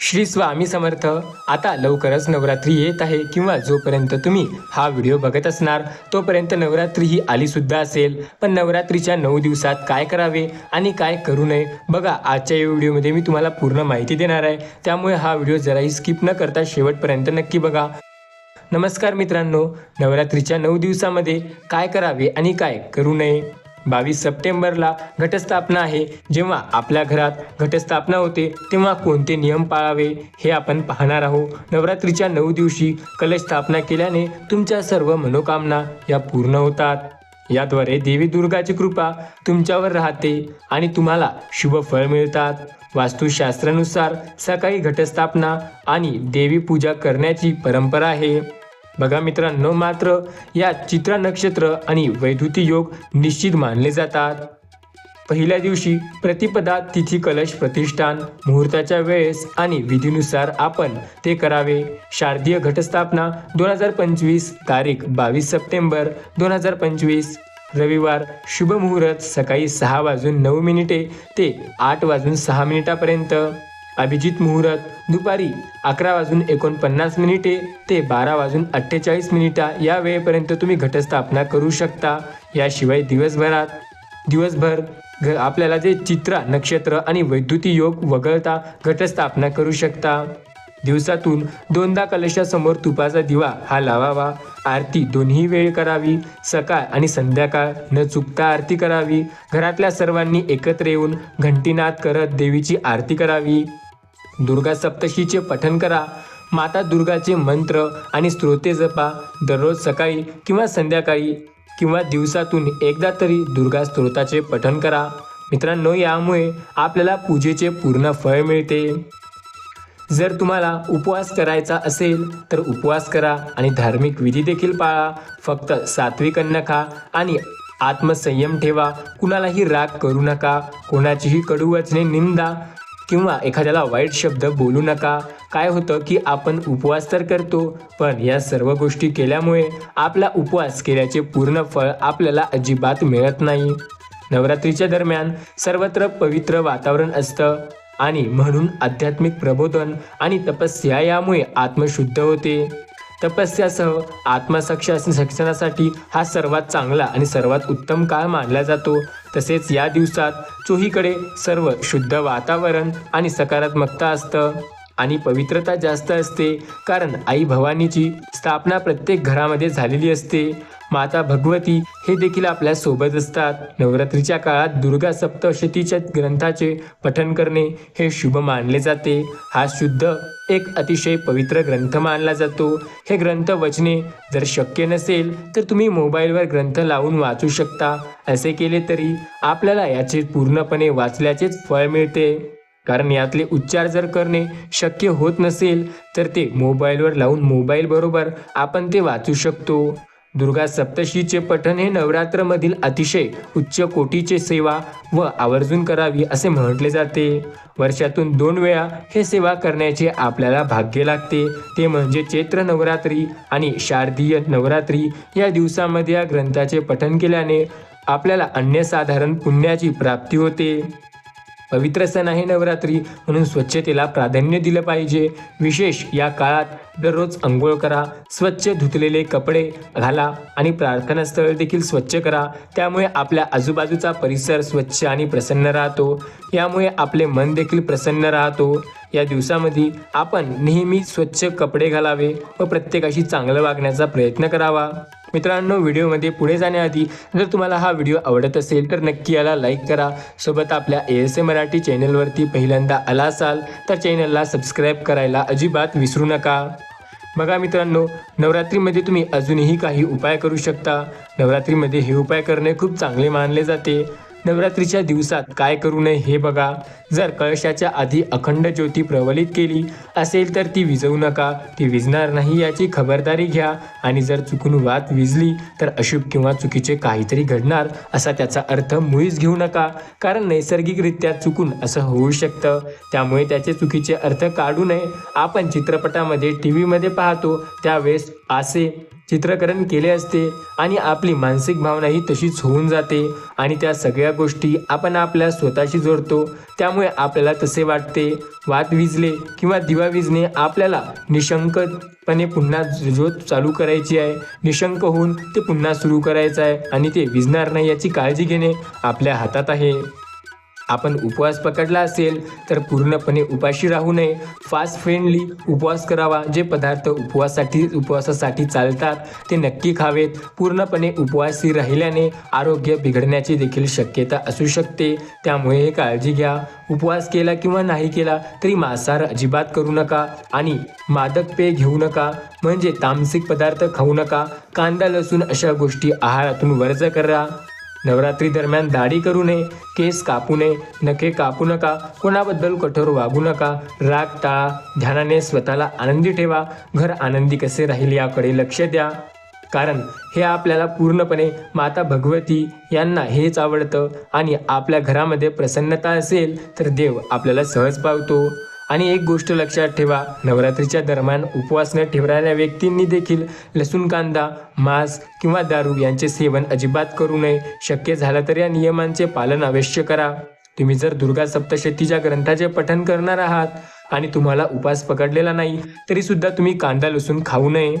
श्री स्वामी समर्थ आता लवकरच नवरात्री येत आहे किंवा जोपर्यंत तुम्ही हा व्हिडिओ बघत असणार तोपर्यंत नवरात्री ही आली सुद्धा असेल. पण नवरात्रीच्या नऊ दिवसात काय करावे आणि काय करू नये बघा आजच्या या व्हिडिओमध्ये मी तुम्हाला पूर्ण माहिती देणार आहे. त्यामुळे हा व्हिडिओ जराही स्किप न करता शेवटपर्यंत नक्की बघा. नमस्कार मित्रांनो नवरात्रीच्या नऊ दिवसामध्ये काय करावे आणि काय करू नये? बावीस सप्टेंबरला घटस्थापना आहे. जेव्हा आपल्या घरात घटस्थापना होते तेव्हा कोणते नियम पाळावे हे आपण पाहणार आहोत. नवरात्रीच्या नऊ दिवशी कलश स्थापना केल्याने तुमच्या सर्व मनोकामना या पूर्ण होतात. याद्वारे देवी दुर्गाची कृपा तुमच्यावर राहते आणि तुम्हाला शुभ फळ मिळतात. वास्तुशास्त्रानुसार सकाळी घटस्थापना आणि देवी पूजा करण्याची परंपरा आहे. बघा मित्रांनो मात्र या चित्रा नक्षत्र आणि वैद्युती योग निश्चित मानले जातात. पहिल्या दिवशी प्रतिपदा तिथी कलश प्रतिष्ठान मुहूर्ताच्या वेळेस आणि विधीनुसार आपण ते करावे. शारदीय घटस्थापना दोन हजार पंचवीस तारीख बावीस सप्टेंबर दोन हजार पंचवीस. रविवार शुभ मुहूर्त सकाळी सहा वाजून नऊ मिनिटे ते आठ वाजून सहा मिनिटापर्यंत. अभिजित मुहूर्त दुपारी अकरा वाजून एकोणपन्नास मिनिटे ते बारा वाजून अठ्ठेचाळीस मिनिटा या वेळेपर्यंत तुम्ही घटस्थापना करू शकता. याशिवाय दिवसभरात दिवसभर घ आपल्याला जे चित्रा नक्षत्र आणि वैद्युती योग वगळता घटस्थापना करू शकता. दिवसातून दोनदा कलशासमोर तुपाचा दिवा हा लावावा. आरती दोन्ही वेळ करावी. सकाळ आणि संध्याकाळ न चुकता आरती करावी. घरातल्या सर्वांनी एकत्र येऊन घंटीनाद करत देवीची आरती करावी. दुर्गा सप्तशीचे पठन करा. माता दुर्गाचे मंत्र आणि स्त्रोते जपा. दररोज सकाळी किंवा संध्याकाळी किंवा दिवसातून एकदा तरी दुर्गा स्तोत्राचे पठन करा. मित्रांनो यामुळे आपल्याला पूजेचे पूर्ण फळ मिळते. जर तुम्हाला उपवास करायचा असेल तर उपवास करा आणि धार्मिक विधी देखील पाळा. फक्त सात्विक अन्न खा आणि आत्मसंयम ठेवा. कुणालाही राग करू नका. कोणाचीही कडू वचने निंदा. किंवा एखाद्याला वाईट शब्द बोलू नका. काय होतं की आपण उपवास तर करतो पण या सर्व गोष्टी केल्यामुळे आपला उपवास केल्याचे पूर्ण फळ आपल्याला अजिबात मिळत नाही. नवरात्रीच्या दरम्यान सर्वत्र पवित्र वातावरण असतं आणि म्हणून आध्यात्मिक प्रबोधन आणि तपस्या यामुळे आत्मशुद्ध होते. तपस्यासह आत्मसक्ष शिक्षणासाठी हा सर्वात चांगला आणि सर्वात उत्तम काळ मानला जातो. तसेच या दिवसात चोहीकडे सर्व शुद्ध वातावरण आणि सकारात्मकता असतं आणि पवित्रता जास्त असते कारण आई भवानीची स्थापना प्रत्येक घरामध्ये झालेली असते. माता भगवती हे देखील आपल्यासोबत असतात. नवरात्रीच्या काळात दुर्गा सप्तशतीच्या ग्रंथाचे पठन करणे हे शुभ मानले जाते. हा शुद्ध एक अतिशय पवित्र ग्रंथ मानला जातो. हे ग्रंथ वचने जर शक्य नसेल तर तुम्ही मोबाईलवर ग्रंथ लावून वाचू शकता. असे केले तरी आपल्याला याचे पूर्णपणे वाचल्याचेच फळ मिळते. कारण यातले उच्चार जर करणे शक्य होत नसेल तर ते मोबाईलवर लावून मोबाईल बरोबर आपण ते वाचू शकतो. दुर्गा सप्तशीचे पठण हे नवरात्रमधील अतिशय उच्च कोटीचे सेवा व आवर्जून करावी असे म्हटले जाते. वर्षातून दोन वेळा हे सेवा करण्याचे आपल्याला भाग्य लागते. ते म्हणजे चैत्र नवरात्री आणि शारदीय नवरात्री या दिवसामध्ये या ग्रंथाचे पठन केल्याने आपल्याला अन्यसाधारण पुण्याची प्राप्ती होते. पवित्र सण आहे नवरात्री म्हणून स्वच्छतेला प्राधान्य दिलं पाहिजे. विशेष या काळात दररोज अंघोळ करा स्वच्छ धुतलेले कपडे घाला आणि प्रार्थनास्थळ देखील स्वच्छ करा. त्यामुळे आपल्या आजूबाजूचा परिसर स्वच्छ आणि प्रसन्न राहतो. यामुळे आपले मन देखील प्रसन्न राहतो. या दिवसामध्ये आपण नेहमी स्वच्छ कपडे घालावे व प्रत्येकाशी चांगलं वागण्याचा प्रयत्न करावा. मित्रांनो व्हिडिओमध्ये पुढे जाण्याआधी जर तुम्हाला हा व्हिडिओ आवडत असेल तर नक्की याला लाईक करा. सोबत आपल्या ए एस ए मराठी चॅनलवरती पहिल्यांदा आला असाल तर चॅनलला सबस्क्राईब करायला अजिबात विसरू नका. बघा मित्रांनो नवरात्रीमध्ये तुम्ही अजूनही काही उपाय करू शकता. नवरात्रीमध्ये हे उपाय करणे खूप चांगले मानले जाते. नवरात्रीच्या दिवसात काय करू नये हे बघा. जर कळशाच्या आधी अखंड ज्योती प्रवलित केली असेल तर ती विजवू नका. ती विजणार नाही याची खबरदारी घ्या. आणि जर चुकून वात विजली तर अशुभ किंवा चुकीचे काहीतरी घडणार असा त्याचा अर्थ मुळीच घेऊ नका. कारण नैसर्गिकरित्या चुकून असं होऊ शकतं. त्यामुळे त्याचे चुकीचे अर्थ काढू नये. आपण चित्रपटामध्ये टी व्हीमध्ये पाहतो त्यावेळेस असे चित्रकरण केले असते आणि आपली मानसिक भावनाही तशीच होऊन जाते. आणि त्या सगळ्या गोष्टी आपण आपल्या स्वतःशी जोडतो. त्यामुळे आपल्याला तसे वाटते. वात विजले किंवा दिवा विजणे आपल्याला निशंकपणे पुन्हा ज्योत चालू करायची आहे. निशंक होऊन ते पुन्हा सुरू करायचं आहे आणि ते विजणार नाही याची काळजी घेणे आपल्या हातात आहे. आपण उपवास पकडला असेल तर पूर्णपणे उपाशी राहू नये. फास्ट फ्रेंडली उपवास करावा. जे पदार्थ उपवासासाठी उपवासासाठी चालतात ते नक्की खावेत. पूर्णपणे उपवासी राहिल्याने आरोग्य बिघडण्याची देखील शक्यता असू शकते. त्यामुळे हे काळजी घ्या. उपवास केला किंवा नाही केला तरी मांसाहार अजिबात करू नका आणि मादक पेय घेऊ नका म्हणजे तामसिक पदार्थ खाऊ नका. कांदा लसूण अशा गोष्टी आहारातून वर्ज करा. नवरात्री दरम्यान दाढी करू नये केस कापू नये नखे कापू नका कोणाबद्दल कठोर वागू नका राग टाळा ध्यानाने स्वतःला आनंदी ठेवा घर आनंदी कसे राहील याकडे लक्ष द्या. कारण हे आपल्याला पूर्णपणे माता भगवती यांना हेच आवडतं आणि आपल्या घरामध्ये प्रसन्नता असेल तर देव आपल्याला सहज पावतो. आणि एक गोष्ट लक्षात ठेवा नवरात्रीच्या दरम्यान उपवास न ठेवणाऱ्या व्यक्तींनी देखील लसूण कांदा मांस किंवा दारू यांचे सेवन अजिबात करू नये. शक्य झालं तर या नियमांचे पालन अवश्य करा. तुम्ही जर दुर्गा सप्तशतीच्या ग्रंथाचे पठन करणार आहात आणि तुम्हाला उपास पकडलेला नाही तरी सुद्धा तुम्ही कांदा लसूण खाऊ नये.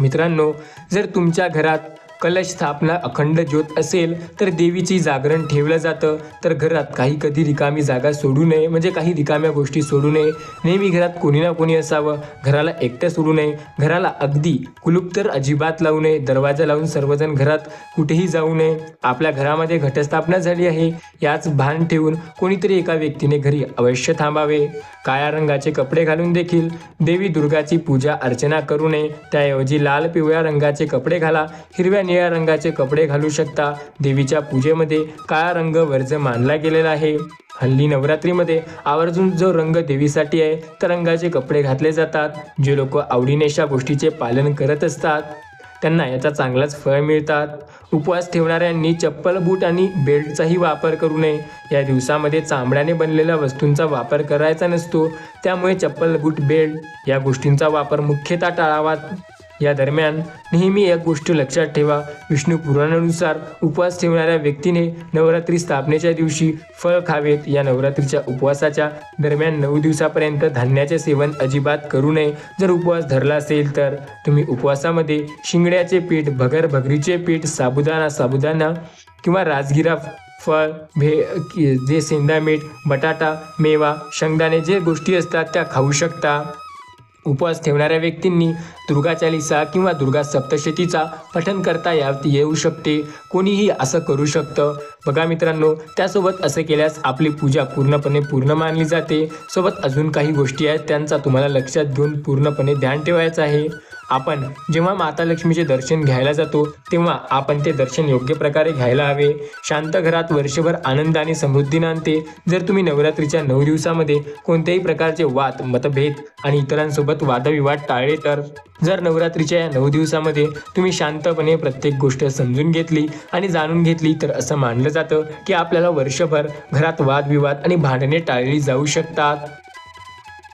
मित्रांनो जर तुमच्या घरात कलश स्थापना अखंड ज्योत असेल तर देवीची जागरण ठेवलं जातं. तर घरात काही कधी रिकामी जागा सोडू नये म्हणजे काही रिकाम्या गोष्टी सोडू नये. नेहमी घरात कोणी ना कोणी असावं. घराला एकटं सोडू नये. घराला अगदी कुलूप तर अजिबात लावू नये. दरवाजा लावून सर्वजण घरात कुठेही जाऊ नये. आपल्या घरामध्ये घटस्थापना झाली आहे. याच भान ठेवून कोणीतरी एका व्यक्तीने घरी अवश्य थांबावे. काळ्या रंगाचे कपडे घालून देखील देवी दुर्गाची पूजा अर्चना करू नये. त्याऐवजी लाल पिवळ्या रंगाचे कपडे घाला. हिरव्या निळ्या रंगाचे कपडे घालू शकता. देवीच्या पूजेमध्ये काळा रंग वर्ज मानला गेलेला आहे. हल्ली नवरात्रीमध्ये आवर्जून जो रंग देवीसाठी आहे त्या रंगाचे कपडे घातले जातात. जे लोक आवडीने अशा गोष्टीचे पालन करत असतात त्यांना याचा चांगलाच फळ मिळतात. उपवास ठेवणाऱ्यांनी चप्पल बूट आणि बेल्टचाही वापर करू नये. या दिवसामध्ये चामड्याने बनलेल्या वस्तूंचा वापर करायचा नसतो. त्यामुळे चप्पल बूट बेल्ट या गोष्टींचा वापर मुख्यतः टाळावा. या दरम्यान नेहमी एक गोष्ट लक्षात ठेवा. विष्णू पुराणानुसार उपवास ठेवणाऱ्या व्यक्तीने नवरात्री स्थापनेच्या दिवशी फळ खावेत. या नवरात्रीच्या उपवासाच्या दरम्यान नऊ दिवसापर्यंत धान्याचे सेवन अजिबात करू नये. जर उपवास धरला असेल तर तुम्ही उपवासामध्ये शिंगड्याचे पीठ भगर भगरीचे पीठ साबुदाणा साबुदाणा किंवा राजगिरा फळ भे जे सेंदा मीठ बटाटा मेवा शेंगदाणे जे गोष्टी असतात त्या खाऊ शकता. उपवास ठेवणाऱ्या व्यक्तींनी दुर्गा चालिसा किंवा दुर्गा सप्तशतीचा पठन करता या येऊ शकते. कोणीही असं करू शकतं. बघा मित्रांनो त्यासोबत असे केल्यास आपली पूजा पूर्णपणे पूर्ण मानली जाते. सोबत अजून काही गोष्टी आहेत त्यांचा तुम्हाला लक्षात घेऊन पूर्णपणे ध्यान ठेवायचं आहे. आपण जेव्हा माता लक्ष्मीचे दर्शन घ्यायला जातो तेव्हा आपण ते दर्शन योग्य प्रकारे घ्यायला हवे. शांत घरात वर्षभर आनंद आणि समृद्धी आणते जर तुम्ही नवरात्रीच्या नऊ दिवसामध्ये कोणत्याही प्रकारचे वाद मतभेद आणि इतरांसोबत वादविवाद टाळले तर? जर नवरात्रीच्या या नऊ दिवसामध्ये तुम्ही शांतपणे प्रत्येक गोष्ट समजून घेतली आणि जाणून घेतली तर असं मानलं जातं की आपल्याला वर्षभर घरात वादविवाद आणि भांडणे टाळली जाऊ शकतात.